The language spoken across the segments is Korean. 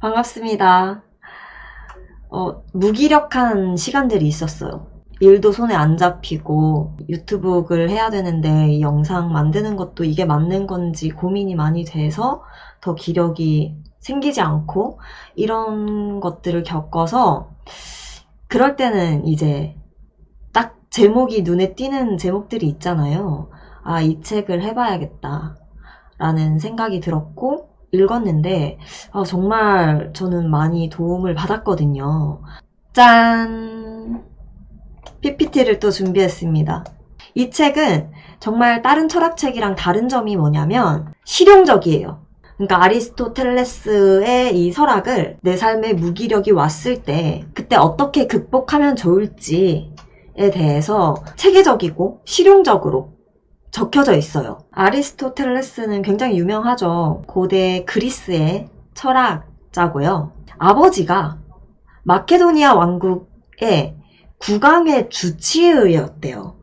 반갑습니다. 어, 무기력한 시간들이 있었어요. 일도 손에 안 잡히고 유튜브를 해야 되는데 이 영상 만드는 것도 이게 맞는 건지 고민이 많이 돼서 더 기력이 생기지 않고 이런 것들을 겪어서 그럴 때는 이제 딱 제목이 눈에 띄는 제목들이 있잖아요. 아, 이 책을 해봐야겠다. 라는 생각이 들었고 읽었는데 아, 정말 저는 많이 도움을 받았거든요. 짠! PPT를 또 준비했습니다. 이 책은 정말 다른 철학책이랑 다른 점이 뭐냐면 실용적이에요. 그러니까 아리스토텔레스의 이 철학을 내 삶에 무기력이 왔을 때 그때 어떻게 극복하면 좋을지에 대해서 체계적이고 실용적으로 적혀져 있어요. 아리스토텔레스는 굉장히 유명하죠. 고대 그리스의 철학자고요. 아버지가 마케도니아 왕국의 국왕의 주치의였대요.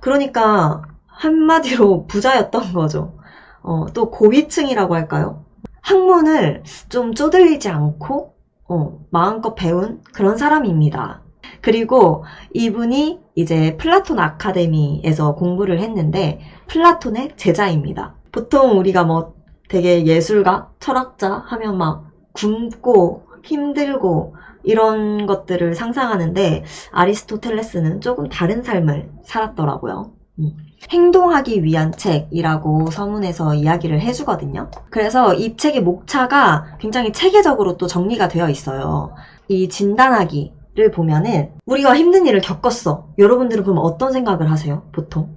그러니까 한마디로 부자였던 거죠. 어, 또 고위층이라고 할까요? 학문을 좀 쪼들리지 않고 어, 마음껏 배운 그런 사람입니다. 그리고 이분이 이제 플라톤 아카데미에서 공부를 했는데 플라톤의 제자입니다. 보통 우리가 뭐 되게 예술가, 철학자 하면 막 굶고 힘들고 이런 것들을 상상하는데 아리스토텔레스는 조금 다른 삶을 살았더라고요. 음. 행동하기 위한 책이라고 서문에서 이야기를 해주거든요. 그래서 이 책의 목차가 굉장히 체계적으로 또 정리가 되어 있어요. 이 진단하기 를 보면은 우리가 힘든 일을 겪었어. 여러분들은 그럼 어떤 생각을 하세요? 보통?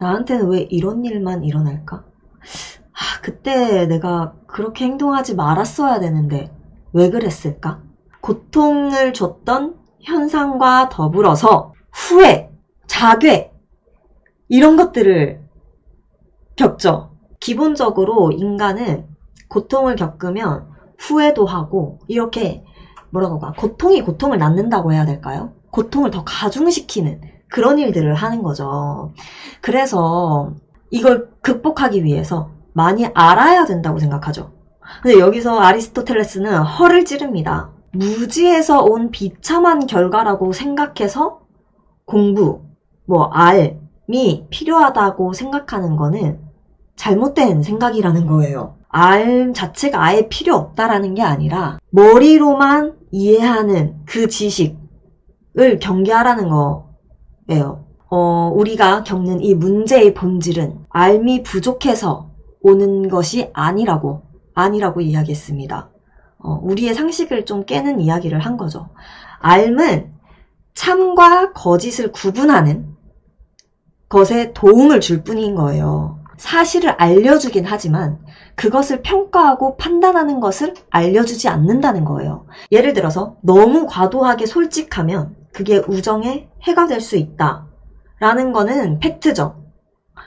나한테는 왜 이런 일만 일어날까? 아, 그때 내가 그렇게 행동하지 말았어야 되는데 왜 그랬을까? 고통을 줬던 현상과 더불어서 후회, 자괴, 이런 것들을 겪죠. 기본적으로 인간은 고통을 겪으면 후회도 하고, 이렇게 뭐라고 할까, 고통이 고통을 낳는다고 해야 될까요? 고통을 더 가중시키는 그런 일들을 하는 거죠. 그래서 이걸 극복하기 위해서 많이 알아야 된다고 생각하죠. 근데 여기서 아리스토텔레스는 허를 찌릅니다. 무지에서 온 비참한 결과라고 생각해서 공부, 뭐, 알이 필요하다고 생각하는 거는 잘못된 생각이라는 거예요. 알 자체가 아예 필요 없다라는 게 아니라 머리로만 이해하는 그 지식을 경계하라는 거예요. 어, 우리가 겪는 이 문제의 본질은 알미 부족해서 오는 것이 아니라고, 아니라고 이야기했습니다. 어, 우리의 상식을 좀 깨는 이야기를 한 거죠. 알은 참과 거짓을 구분하는 것에 도움을 줄 뿐인 거예요. 사실을 알려주긴 하지만 그것을 평가하고 판단하는 것을 알려주지 않는다는 거예요. 예를 들어서 너무 과도하게 솔직하면 그게 우정에 해가 될 수 있다. 라는 거는 팩트죠.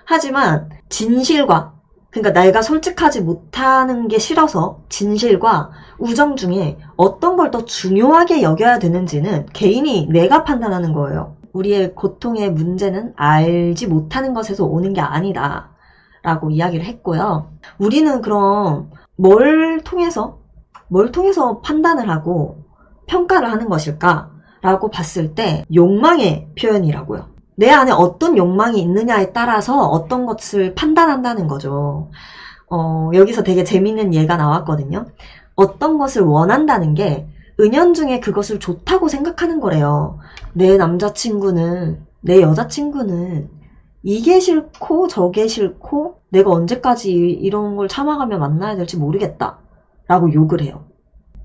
하지만 진실과 그러니까 내가 솔직하지 못하는 게 싫어서 진실과 우정 중에 어떤 걸 더 중요하게 여겨야 되는지는 개인이 내가 판단하는 거예요. 우리의 고통의 문제는 알지 못하는 것에서 오는 게 아니다. 라고 이야기를 했고요. 우리는 그럼 뭘 통해서, 뭘 통해서 판단을 하고 평가를 하는 것일까? 라고 봤을 때 욕망의 표현이라고요. 내 안에 어떤 욕망이 있느냐에 따라서 어떤 것을 판단한다는 거죠. 어, 여기서 되게 재밌는 예가 나왔거든요. 어떤 것을 원한다는 게 은연중에 그것을 좋다고 생각하는 거래요. 내 남자친구는, 내 여자친구는 이게 싫고 저게 싫고 내가 언제까지 이런 걸 참아가며 만나야 될지 모르겠다. 라고 욕을 해요.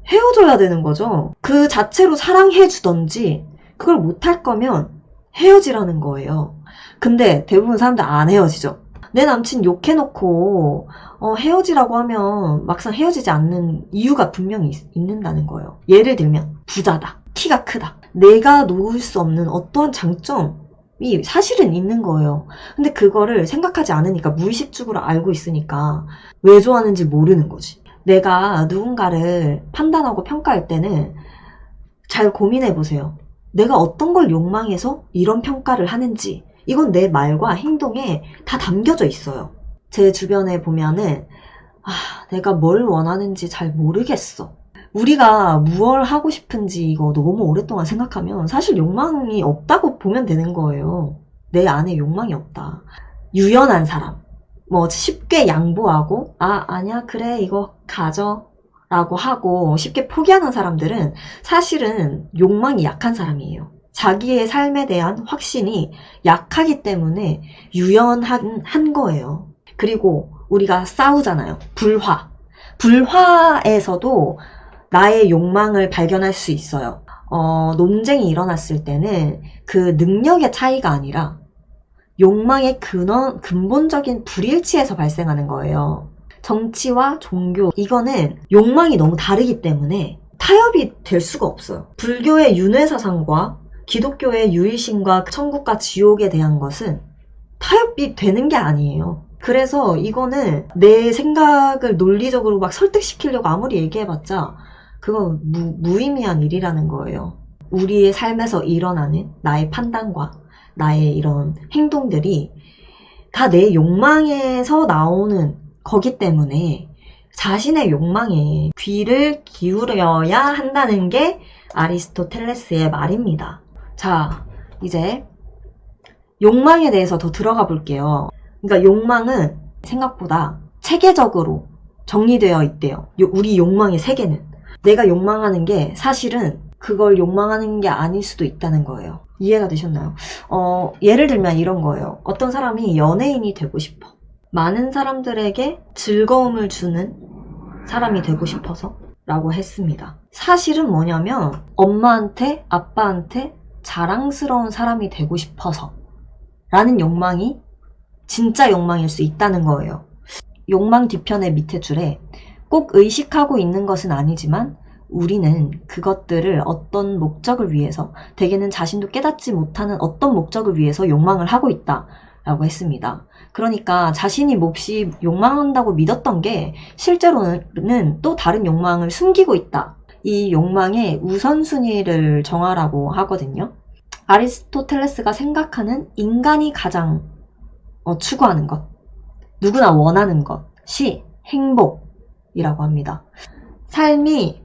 헤어져야 되는 거죠. 그 자체로 사랑해 주던지 그걸 못할 거면 헤어지라는 거예요. 근데 대부분 사람들 안 헤어지죠. 내 남친 욕해놓고 어, 헤어지라고 하면 막상 헤어지지 않는 이유가 분명히 있, 있는다는 거예요. 예를 들면 부자다. 키가 크다. 내가 놓을 수 없는 어떠한 장점 이 사실은 있는 거예요. 근데 그거를 생각하지 않으니까 무의식적으로 알고 있으니까 왜 좋아하는지 모르는 거지. 내가 누군가를 판단하고 평가할 때는 잘 고민해 보세요. 내가 어떤 걸 욕망해서 이런 평가를 하는지 이건 내 말과 행동에 다 담겨져 있어요. 제 주변에 보면은 아, 내가 뭘 원하는지 잘 모르겠어. 우리가 무얼 하고 싶은지 이거 너무 오랫동안 생각하면 사실 욕망이 없다고 보면 되는 거예요. 내 안에 욕망이 없다. 유연한 사람. 뭐 쉽게 양보하고 아 아니야 그래 이거 가져 라고 하고 쉽게 포기하는 사람들은 사실은 욕망이 약한 사람이에요. 자기의 삶에 대한 확신이 약하기 때문에 유연한 한 거예요. 그리고 우리가 싸우잖아요. 불화. 불화에서도 나의 욕망을 발견할 수 있어요. 어, 논쟁이 일어났을 때는 그 능력의 차이가 아니라 욕망의 근원, 근본적인 불일치에서 발생하는 거예요. 정치와 종교, 이거는 욕망이 너무 다르기 때문에 타협이 될 수가 없어요. 불교의 윤회사상과 기독교의 유일신과 천국과 지옥에 대한 것은 타협이 되는 게 아니에요. 그래서 이거는 내 생각을 논리적으로 막 설득시키려고 아무리 얘기해봤자 그건 무, 무의미한 일이라는 거예요. 우리의 삶에서 일어나는 나의 판단과 나의 이런 행동들이 다 내 욕망에서 나오는 거기 때문에 자신의 욕망에 귀를 기울여야 한다는 게 아리스토텔레스의 말입니다. 자, 이제 욕망에 대해서 더 들어가 볼게요. 그러니까 욕망은 생각보다 체계적으로 정리되어 있대요. 요- 우리 욕망의 세계는. 내가 욕망하는 게 사실은 그걸 욕망하는 게 아닐 수도 있다는 거예요. 이해가 되셨나요? 어, 예를 들면 이런 거예요. 어떤 사람이 연예인이 되고 싶어. 많은 사람들에게 즐거움을 주는 사람이 되고 싶어서 라고 했습니다. 사실은 뭐냐면 엄마한테, 아빠한테 자랑스러운 사람이 되고 싶어서 라는 욕망이 진짜 욕망일 수 있다는 거예요. 욕망 뒤편의 밑에 줄에 꼭 의식하고 있는 것은 아니지만 우리는 그것들을 어떤 목적을 위해서 대개는 자신도 깨닫지 못하는 어떤 목적을 위해서 욕망을 하고 있다 라고 했습니다. 그러니까 자신이 몹시 욕망한다고 믿었던 게 실제로는 또 다른 욕망을 숨기고 있다. 이 욕망의 우선순위를 정하라고 하거든요. 아리스토텔레스가 생각하는 인간이 가장 어, 추구하는 것, 누구나 원하는 것이 행복 이라고 합니다. 삶이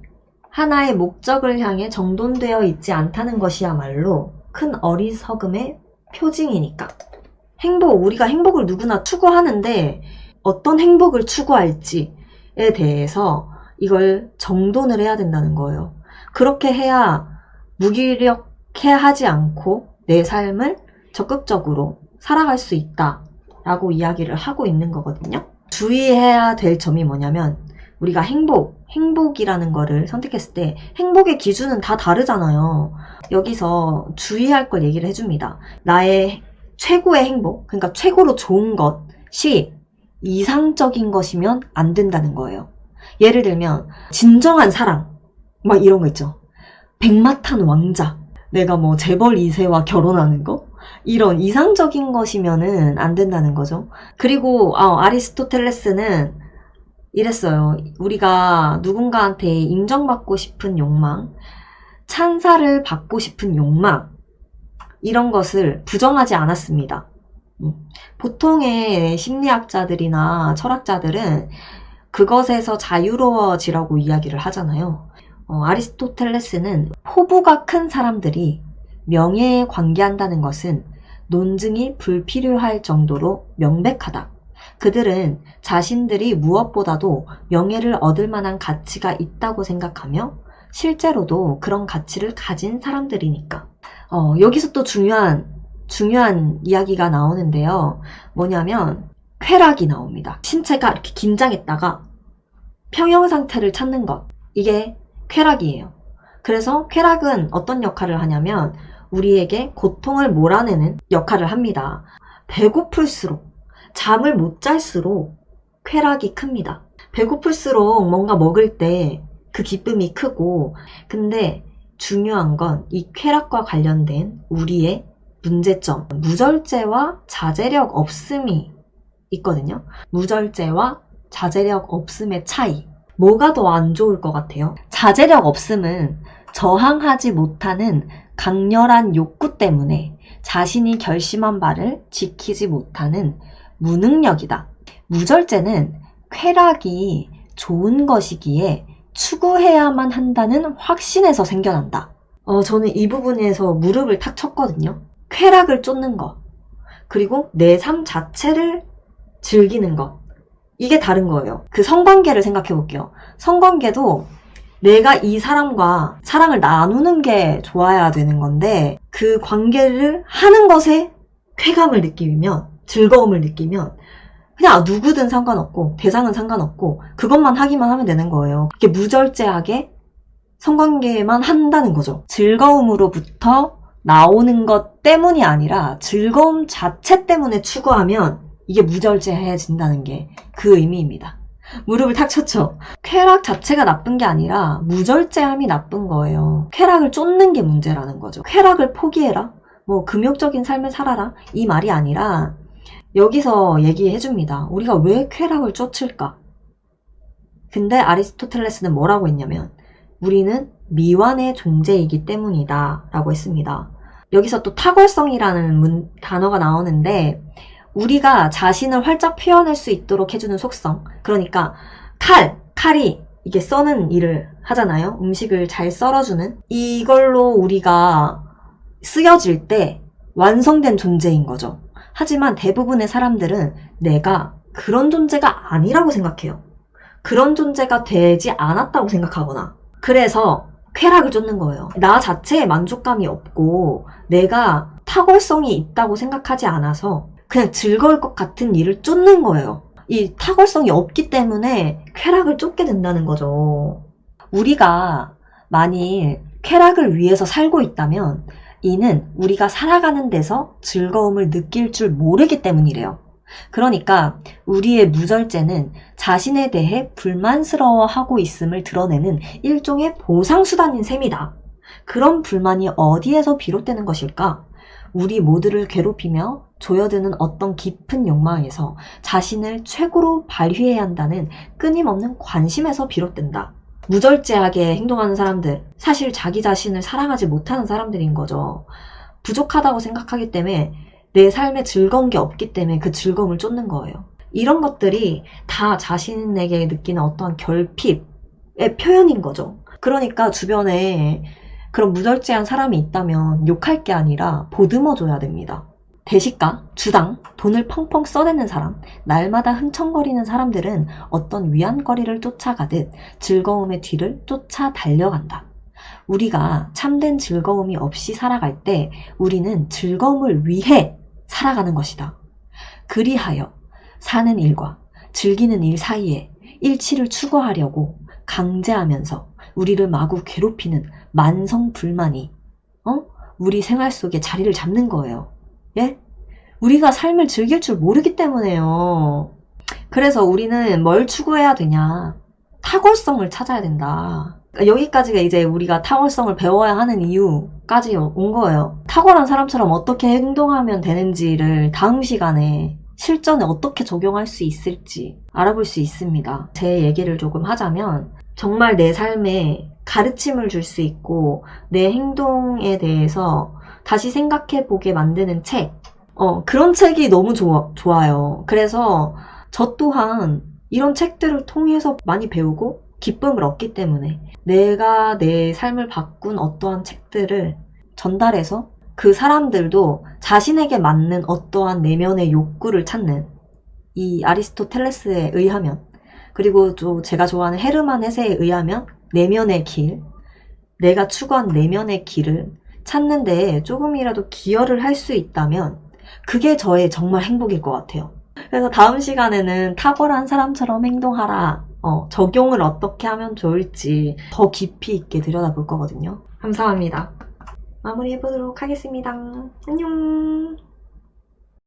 하나의 목적을 향해 정돈되어 있지 않다는 것이야말로 큰 어리석음의 표징이니까. 행복, 우리가 행복을 누구나 추구하는데 어떤 행복을 추구할지에 대해서 이걸 정돈을 해야 된다는 거예요. 그렇게 해야 무기력해 하지 않고 내 삶을 적극적으로 살아갈 수 있다 라고 이야기를 하고 있는 거거든요. 주의해야 될 점이 뭐냐면 우리가 행복, 행복이라는 거를 선택했을 때 행복의 기준은 다 다르잖아요. 여기서 주의할 걸 얘기를 해줍니다. 나의 최고의 행복, 그러니까 최고로 좋은 것이 이상적인 것이면 안 된다는 거예요. 예를 들면 진정한 사랑, 막 이런 거 있죠. 백마탄 왕자, 내가 뭐 재벌 2세와 결혼하는 거? 이런 이상적인 것이면은 안 된다는 거죠. 그리고 아, 아리스토텔레스는 이랬어요. 우리가 누군가한테 인정받고 싶은 욕망, 찬사를 받고 싶은 욕망, 이런 것을 부정하지 않았습니다. 음. 보통의 심리학자들이나 철학자들은 그것에서 자유로워지라고 이야기를 하잖아요. 어, 아리스토텔레스는 포부가 큰 사람들이 명예에 관계한다는 것은 논증이 불필요할 정도로 명백하다. 그들은 자신들이 무엇보다도 명예를 얻을 만한 가치가 있다고 생각하며 실제로도 그런 가치를 가진 사람들이니까. 어, 여기서 또 중요한, 중요한 이야기가 나오는데요. 뭐냐면, 쾌락이 나옵니다. 신체가 이렇게 긴장했다가 평형 상태를 찾는 것. 이게 쾌락이에요. 그래서 쾌락은 어떤 역할을 하냐면, 우리에게 고통을 몰아내는 역할을 합니다. 배고플수록, 잠을 못 잘수록 쾌락이 큽니다. 배고플수록 뭔가 먹을 때 그 기쁨이 크고, 근데 중요한 건 이 쾌락과 관련된 우리의 문제점, 무절제와 자제력 없음이 있거든요. 무절제와 자제력 없음의 차이. 뭐가 더 안 좋을 것 같아요? 자제력 없음은 저항하지 못하는 강렬한 욕구 때문에 자신이 결심한 바를 지키지 못하는 무능력이다. 무절제는 쾌락이 좋은 것이기에 추구해야만 한다는 확신에서 생겨난다. 어, 저는 이 부분에서 무릎을 탁 쳤거든요. 쾌락을 쫓는 것. 그리고 내 삶 자체를 즐기는 것. 이게 다른 거예요. 그 성관계를 생각해 볼게요. 성관계도 내가 이 사람과 사랑을 나누는 게 좋아야 되는 건데 그 관계를 하는 것에 쾌감을 느끼면 즐거움을 느끼면 그냥 누구든 상관없고 대상은 상관없고 그것만 하기만 하면 되는 거예요. 이게 무절제하게 성관계만 한다는 거죠. 즐거움으로부터 나오는 것 때문이 아니라 즐거움 자체 때문에 추구하면 이게 무절제해진다는 게 그 의미입니다. 무릎을 탁 쳤죠. 쾌락 자체가 나쁜 게 아니라 무절제함이 나쁜 거예요. 쾌락을 쫓는 게 문제라는 거죠. 쾌락을 포기해라. 뭐 금욕적인 삶을 살아라. 이 말이 아니라 여기서 얘기해 줍니다. 우리가 왜 쾌락을 쫓을까? 근데 아리스토텔레스는 뭐라고 했냐면 우리는 미완의 존재이기 때문이다 라고 했습니다. 여기서 또 탁월성이라는 문- 단어가 나오는데 우리가 자신을 활짝 표현할 수 있도록 해주는 속성. 그러니까 칼, 칼이 이게 써는 일을 하잖아요. 음식을 잘 썰어주는. 이걸로 우리가 쓰여질 때 완성된 존재인 거죠. 하지만 대부분의 사람들은 내가 그런 존재가 아니라고 생각해요. 그런 존재가 되지 않았다고 생각하거나. 그래서 쾌락을 쫓는 거예요. 나 자체에 만족감이 없고 내가 탁월성이 있다고 생각하지 않아서 그냥 즐거울 것 같은 일을 쫓는 거예요. 이 탁월성이 없기 때문에 쾌락을 쫓게 된다는 거죠. 우리가 만일 쾌락을 위해서 살고 있다면 이는 우리가 살아가는 데서 즐거움을 느낄 줄 모르기 때문이래요. 그러니까 우리의 무절제는 자신에 대해 불만스러워하고 있음을 드러내는 일종의 보상수단인 셈이다. 그런 불만이 어디에서 비롯되는 것일까? 우리 모두를 괴롭히며 조여드는 어떤 깊은 욕망에서 자신을 최고로 발휘해야 한다는 끊임없는 관심에서 비롯된다. 무절제하게 행동하는 사람들, 사실 자기 자신을 사랑하지 못하는 사람들인 거죠. 부족하다고 생각하기 때문에 내 삶에 즐거운 게 없기 때문에 그 즐거움을 쫓는 거예요. 이런 것들이 다 자신에게 느끼는 어떠한 결핍의 표현인 거죠. 그러니까 주변에 그런 무절제한 사람이 있다면 욕할 게 아니라 보듬어 줘야 됩니다. 대시가, 주당, 돈을 펑펑 써대는 사람, 날마다 흥청거리는 사람들은 어떤 위안거리를 쫓아가듯 즐거움의 뒤를 쫓아 달려간다. 우리가 참된 즐거움이 없이 살아갈 때 우리는 즐거움을 위해 살아가는 것이다. 그리하여 사는 일과 즐기는 일 사이에 일치를 추구하려고 강제하면서 우리를 마구 괴롭히는 만성 불만이 어? 우리 생활 속에 자리를 잡는 거예요. 예? 우리가 삶을 즐길 줄 모르기 때문에요. 그래서 우리는 뭘 추구해야 되냐? 탁월성을 찾아야 된다. 그러니까 여기까지가 이제 우리가 탁월성을 배워야 하는 이유까지 온 거예요. 탁월한 사람처럼 어떻게 행동하면 되는지를 다음 시간에 실전에 어떻게 적용할 수 있을지 알아볼 수 있습니다. 제 얘기를 조금 하자면 정말 내 삶에 가르침을 줄 수 있고 내 행동에 대해서 다시 생각해 보게 만드는 책. 어, 그런 책이 너무 좋아, 좋아요. 그래서 저 또한 이런 책들을 통해서 많이 배우고 기쁨을 얻기 때문에 내가 내 삶을 바꾼 어떠한 책들을 전달해서 그 사람들도 자신에게 맞는 어떠한 내면의 욕구를 찾는 이 아리스토텔레스에 의하면 그리고 또 제가 좋아하는 헤르만 헤세에 의하면 내면의 길, 내가 추구한 내면의 길을 찾는 데에 조금이라도 기여를 할 수 있다면 그게 저의 정말 행복일 것 같아요. 그래서 다음 시간에는 탁월한 사람처럼 행동하라. 어, 적용을 어떻게 하면 좋을지 더 깊이 있게 들여다볼 거거든요. 감사합니다. 마무리해보도록 하겠습니다. 안녕!